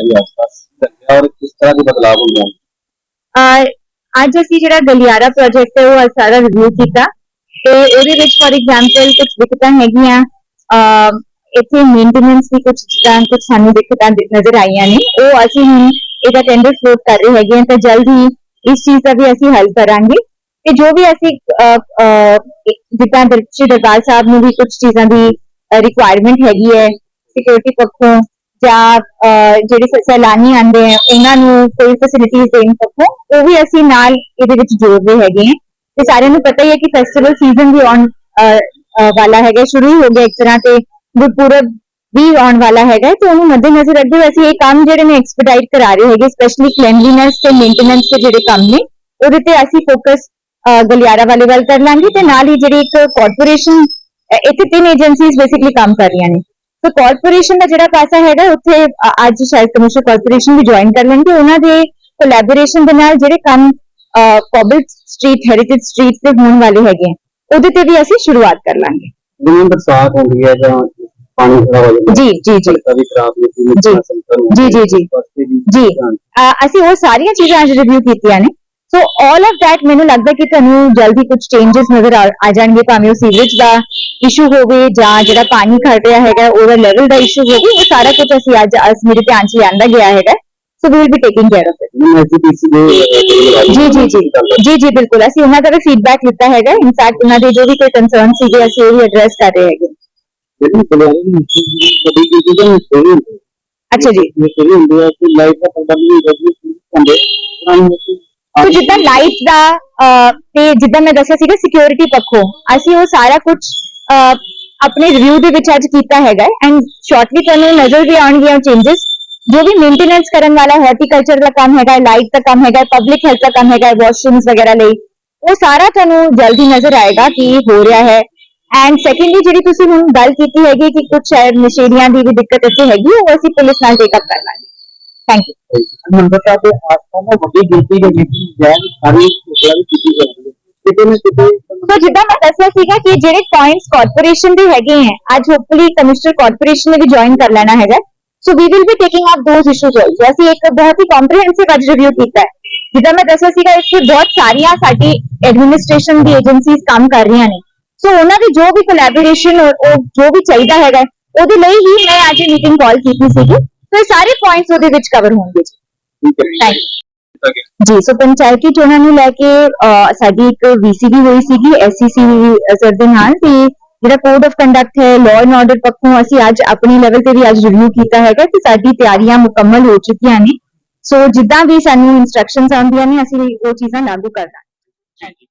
ਦੇ ਆਸ-ਪਾਸ? ਲੱਗਿਆ ਔਰ ਕਿਸ ਤਰ੍ਹਾਂ ਦੇ ਬਦਲਾਅ ਹੁੰਦੇ ਅੱਜ ਅਸੀਂ ਜਿਹੜਾ ਗਲਿਆਰਾ ਪ੍ਰੋਜੈਕਟ ਹੈ ਉਹ ਸਾਰਾ ਰਿਵਿਊ ਕੀਤਾ। ਤੇ ਉਹਦੇ ਵਿੱਚ ਫੋਰ ਐਗਜ਼ਾਮਪਲ ਕੁਝ ਦਿੱਕਤਾਂ ਹੈਗੀਆਂ ਇੱਥੇ ਮੇਨਟੇਨੈਂਸ ਦੀ ਕੁਝ ਜਿੱਦਾਂ ਕੁਝ ਸਾਨੂੰ ਦਿੱਕਤਾਂ ਨਜ਼ਰ ਆਈਆਂ ਨੇ। ਉਹ ਅਸੀਂ ਹੁਣ ਇਹਦਾ ਟੈਂਡਰ ਫਲੋਟ ਕਰ ਰਹੇ ਹੈਗੇ ਤਾਂ ਜਲਦ ਹੀ ਇਸ ਚੀਜ਼ ਦਾ ਵੀ ਅਸੀਂ ਹੱਲ ਕਰਾਂਗੇ। ਤੇ ਜੋ ਵੀ ਅਸੀਂ ਅਹ, ਜਿੱਦਾਂ ਦਰ- ਸ਼੍ਰੀ ਦਰਬਾਰ ਸਾਹਿਬ ਨੂੰ ਵੀ ਕੁਝ ਚੀਜ਼ਾਂ ਦੀ ਰਿਕੁਆਇਰਮੈਂਟ ਹੈਗੀ ਹੈ ਸਿਕਿਉਰਿਟੀ ਪੱਖੋਂ ਜਾਂ ਜਿਹੜੇ ਸੈਲਾਨੀ ਆਂਦੇ ਆ, ਉਹਨਾਂ ਨੂੰ ਕੋਈ ਫੈਸਿਲਿਟੀਆਂ ਦੇਣ ਪੱਖੋਂ ਉਹ ਵੀ ਅਸੀਂ ਨਾਲ ਇਹਦੇ ਵਿੱਚ ਜੋੜ ਹੈਗੇ ਹਾਂ ਤੇ ਸਾਰਿਆਂ ਨੂੰ ਪਤਾ ਹੀ ਹੈ ਕਿ ਫੈਸਟੀਵਲ ਸੀਜ਼ਨ ਵੀ ਆਉਣ ਵਾਲਾ ਹੈਗਾ, ਸ਼ੁਰੂ ਹੋ ਗਿਆ ਇੱਕ ਤਰ੍ਹਾਂ ਤੇ ਗੁਰਪੁਰਬ ਵੀ ਆਉਣ ਵਾਲਾ ਹੈਗਾ, ਤੇ ਉਹਨੂੰ ਮੱਦੇਨਜ਼ਰ ਰੱਖਦੇ ਹੋਏ ਅਸੀਂ ਇਹ ਕੰਮ ਜਿਹੜੇ ਨੇ ਐਕਸਪੀਡਾਈਟ ਕਰਾ ਰਹੇ ਹੈਗੇ ਸਪੈਸ਼ਲੀ ਕਲੈਨਲੀਨੈਸ ਤੇ ਮੇਨਟੇਨੈਂਸ ਦੇ ਜਿਹੜੇ ਕੰਮ ਨੇ, ਉਹਦੇ ਤੇ ਅਸੀਂ ਫੋਕਸ ਗਲਿਆਰਾ ਵਾਲੇ ਵੱਲ ਕਰ ਲਾਂਗੇ ਤੇ ਨਾਲ ਹੀ ਜਿਹੜੀ ਇੱਕ ਕਾਰਪੋਰੇਸ਼ਨ ਇੱਥੇ ਤਿੰਨ ਏਜੰਸੀਜ਼ ਬੇਸਿਕਲੀ ਕੰਮ ਕਰ ਰਹੀਆਂ ਨੇ। ਸੋ ਕਾਰਪੋਰੇਸ਼ਨ ਦਾ ਜਿਹੜਾ ਪਾਸਾ ਹੈਗਾ ਉੱਥੇ ਅੱਜ ਸ਼ਾਇਦ ਕਮਿਸ਼ਨਰ ਕਾਰਪੋਰੇਸ਼ਨ ਵੀ ਜੁਆਇਨ ਕਰ ਲੈਣਗੇ। ਉਹਨਾਂ ਦੇ ਕੋਲੈਬੋਰੇਸ਼ਨ ਦੇ ਨਾਲ ਜਿਹੜੇ ਕੰਮ ਕੋਬਲ ਸਟਰੀਟ ਹੈਰੀਟੇਜ ਸਟਰੀਟ ਤੇ ਹੋਣ ਵਾਲੇ ਹੈਗੇ ਉਹਦੇ ਤੇ ਵੀ ਅਸੀਂ ਸ਼ੁਰੂਆਤ ਕਰ ਲਾਂਗੇ। ਜਿਵੇਂ ਬਰਸਾਤ ਹੁੰਦੀ ਹੈ ਜਾਂ ਪਾਣੀ ਖੜਾ ਹੋ ਜਾਂਦਾ ਜੀ ਜੀ ਜੀ। ਵੀ ਖਰਾਬ ਨੇ ਤੇ ਜੀ। ਜੀ, ਜੀ, ਜੀ। ਜੀ ਅਸੀਂ ਉਹ ਸਾਰੀਆਂ ਚੀਜ਼ਾਂ ਅੱਜ ਰਿਵਿਊ ਕੀਤੀਆਂ ਨੇ। ਸੋ 올 ਆਫ ਥੈਟ ਮੈਨੂੰ ਲੱਗਦਾ ਕਿ ਤੁਹਾਨੂੰ ਜਲਦੀ ਕੁਝ ਚੇਂजेस ਨਜ਼ਰ ਆ ਜਾਣਗੇ ਭਾਵੇਂ ਉਹ ਸੀਵਰੇਜ ਦਾ ਇਸ਼ੂ ਹੋਵੇ ਜਾਂ ਜਿਹੜਾ ਪਾਣੀ ਖੜ ਰਿਹਾ ਹੈਗਾ ਉਹਦਾ ਲੈਵਲ ਦਾ ਇਸ਼ੂ ਹੋਵੇ ਉਹ ਸਾਰਾ ਕੁਝ ਅਸੀਂ ਅੱਜ ਅਸ ਮੇਰੇ ਧਿਆਨ 'ਚ ਲਿਆਂਦਾ ਗਿਆ ਹੈਗਾ so we will be taking care of it ਜੀ ਜੀ ਜੀ ਜੀ ਜੀ ਬਿਲਕੁਲ ਅਸੀਂ ਉਹਨਾਂ ਦਾ ਵੀ ਫੀਡਬੈਕ ਲਿੱਤਾ ਹੈਗਾ ਇਨਫੈਕਟ ਉਹਨਾਂ ਦੇ ਜੋ ਵੀ ਕੋਈ ਕੰਸਰਨ ਸੀਗੇ ਅਸੀਂ ਉਹ ਵੀ ਐਡਰੈਸ ਕਰ ਰਹੇ ਹੈਗੇ ਅੱਛਾ ਜੀ ਮੇਰੇ ਹੁੰਦੇ ਆ ਕਿ ਲਾਈਫ ਦਾ ਪ੍ਰੋਬਲਮ ਵੀ ਰਹਿੰਦੀ ਹੁੰਦੇ ਸੋ ਜਿੱਦਾਂ ਲਾਈਟ ਦਾ ਤੇ ਜਿੱਦਾਂ ਮੈਂ ਦੱਸਿਆ ਸੀਗਾ ਸਿਕਿਉਰਿਟੀ ਪੱਖੋਂ ਅਸੀਂ ਉਹ ਸਾਰਾ ਕੁਝ ਆਪਣੇ ਰਿਵਿਊ ਦੇ ਵਿੱਚ ਅੱਜ ਕੀਤਾ ਹੈਗਾ ਐਂਡ ਸ਼ਾਰਟਲੀ ਤੁਹਾਨੂੰ ਨਜ਼ਰ ਵੀ ਆਉਣਗੀਆਂ ਚੇਂजेस ਜੋ ਵੀ ਮੇਨਟੇਨੈਂਸ ਕਰਨ ਵਾਲਾ ਹਾਰਟੀਕਲਚਰ ਦਾ ਕੰਮ ਹੈਗਾ ਲਾਈਟ ਦਾ ਕੰਮ ਹੈਗਾ ਪਬਲਿਕ ਹੈਲਥ ਦਾ ਕੰਮ ਹੈਗਾ ਵਾਸ਼ਰੂਮਸ ਵਗੈਰਾ ਲਈ ਉਹ ਸਾਰਾ ਤੁਹਾਨੂੰ ਜਲਦੀ ਨਜ਼ਰ ਆਏਗਾ ਕਿ ਹੋ ਰਿਹਾ ਹੈ। ਐਂਡ ਸੈਕੰਡਲੀ ਜਿਹੜੀ ਤੁਸੀਂ ਹੁਣ ਗੱਲ ਕੀਤੀ ਹੈਗੀ ਕਿ ਕੁਝ ਸ਼ਾਇਦ ਨਸ਼ੇੜੀਆਂ ਦੀ ਵੀ ਦਿੱਕਤ ਇੱਥੇ ਹੈਗੀ ਉਹ ਅਸੀਂ ਪੁਲਿਸ ਨਾਲ ਟੇਕ ਅਪ ਕਰ ਲਾਂਗੇ। ਥੈਂਕ ਯੂ ਹਰਿਮੰਦਰ ਸਾਹਿਬ ਦੇ ਆਸ-ਪਾਸ ਨਾ ਵੱਡੀ ਗਿਣਤੀ ਦੇ ਵਿੱਚ ਜੈਨ ਸਾਰੀ ਮੁਸਲਾ ਵੀ ਕੀਤੀ ਜਾਂਦੀ ਹੈ ਕਿਤੇ ਨਾ ਕਿਤੇ ਸੋ ਜਿੱਦਾਂ ਮੈਂ ਦੱਸਿਆ ਸੀਗਾ ਕਿ ਜਿਹੜੇ ਪੁਆਇੰਟਸ ਕਾਰਪੋਰੇਸ਼ਨ ਦੇ ਹੈਗੇ ਹੈ ਅੱਜ ਹੋਪਫੁਲੀ ਕਮਿਸ਼ਨਰ ਕਾਰਪੋਰੇਸ਼ਨ ਨੇ ਵੀ ਜੁਆਇਨ ਕਰ ਲੈਣਾ ਹੈਗਾ so we will be taking up those issues also ਅਸੀਂ ਇੱਕ ਬਹੁਤ ਹੀ ਕੰਪਰੀਹੈਂਸਿਵ ਅੱਜ ਰਿਵਿਊ ਕੀਤਾ ਹੈ ਜਿੱਦਾਂ ਮੈਂ ਦੱਸਿਆ ਸੀਗਾ ਇੱਥੇ ਬਹੁਤ ਸਾਰੀਆਂ ਸਾਡੀ ਐਡਮਿਨਿਸਟ੍ਰੇਸ਼ਨ ਦੀ ਏਜੰਸੀਜ਼ ਕੰਮ ਕਰ ਰਹੀਆਂ ਨੇ ਸੋ ਉਹਨਾਂ ਦੀ ਜੋ ਵੀ ਕੋਲੈਬੋਰੇਸ਼ਨ ਉਹ ਜੋ ਵੀ ਚਾਹੀਦਾ ਹੈਗਾ ਉਹਦੇ ਲਈ ਹੀ ਮੈਂ ਅੱਜ ਮੀਟਿੰਗ ਕਾਲ ਕੀਤੀ ਸੀਗੀ ਇਹ ਸਾਰੇ ਪੁਆਇੰਟਸ ਉਹਦੇ ਵਿੱਚ ਕਵਰ ਹੋਣਗੇ ਜੀ। ਥੈਂਕ ਜੀ ਸੋ ਪੰਚਾਇਤੀ ਚੋਣਾਂ ਨੂੰ ਲੈ ਕੇ ਅਹ, ਸਾਡੀ ਇੱਕ ਵੀਸੀਡੀ ਹੋਈ ਸੀਗੀ ਐਸਸੀਸੀ ਸਰ ਦੇ ਨਾਲ ਤੇ ਜਿਹੜਾ ਕੋਡ ਆਫ ਕੰਡਕਟ ਹੈ ਲਾਅ ਐਂਡ ਆਰਡਰ ਪੱਖੋਂ ਅਸੀਂ ਅੱਜ ਆਪਣੀ ਲੈਵਲ ਤੇ ਵੀ ਅੱਜ ਰਿਵਿਊ ਕੀਤਾ ਹੈਗਾ ਕਿ ਸਾਡੀ ਤਿਆਰੀਆਂ ਮੁਕੰਮਲ ਹੋ ਚੁੱਕੀਆਂ ਨੇ। ਸੋ ਜਿੱਦਾਂ ਵੀ ਸਾਨੂੰ ਇਨਸਟਰਕਸ਼ਨਸ ਆਉਂਦੀਆਂ ਨੇ ਅਸੀਂ ਉਹ ਚੀਜ਼ਾਂ ਲਾਗੂ ਕਰ ਦਾਂਗੇ।